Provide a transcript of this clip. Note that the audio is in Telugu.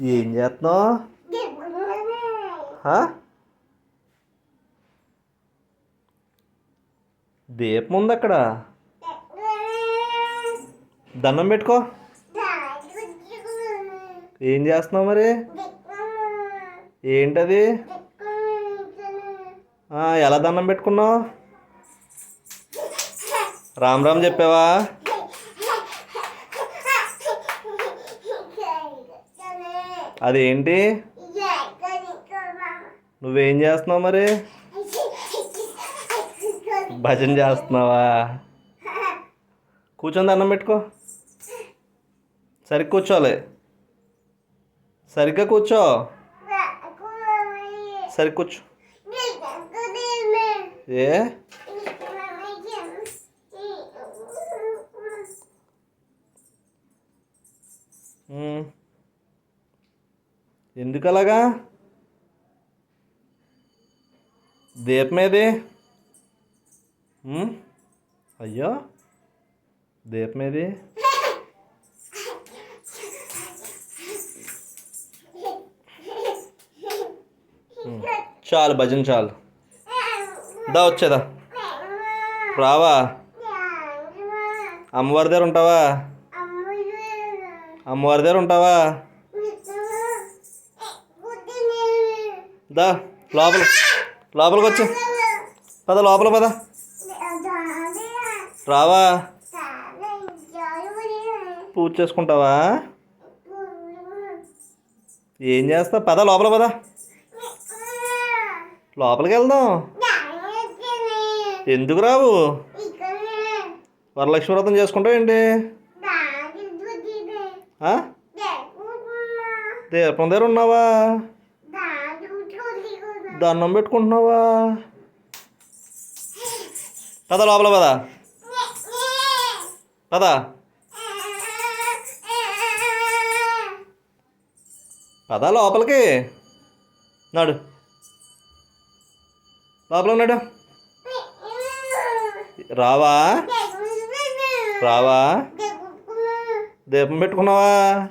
ఏం చేస్తున్నావు దీపం ఉంది అక్కడ. దండం పెట్టుకో. ఏం చేస్తున్నావు మరి? ఏంటది? ఎలా దండం పెట్టుకున్నావు? రామ్ రామ్ చెప్పావా? అదేంటి? నువ్వేం చేస్తున్నావు మరి? భజన చేస్తున్నావా? కూర్చొని దండం పెట్టుకో. సరిగ్గా కూర్చోవాలి సరిగ్గా కూర్చో. సరి కూర్చో. ఏ? Mm. ఎందుకలాగా? దీపమేది? అయ్యో! దీపమేది? చాలు భజన చాలు. దా వచ్చేదా. రావా? అమ్మవారి దగ్గర ఉంటావా? అమ్మవారి దగ్గర ఉంటావా? దా లోపల. లోపలికి వచ్చి పద లోపల పద. రావా. పూజ చేసుకుంటావా? ఏం చేస్తావు పద లోపల పద. లోపలికి వెళ్దాం. ఎందుకు రావు? వరలక్ష్మి వ్రతం చేసుకుంటావు ఏంటి? దీపం దగ్గర ఉన్నావా? దండం పెట్టుకుంటున్నావా? పద లోపల పద. పద. పద లోపలికి. నాడు. లోపల ఉన్నాడు రావా? రావా? దీపం పెట్టుకున్నావా?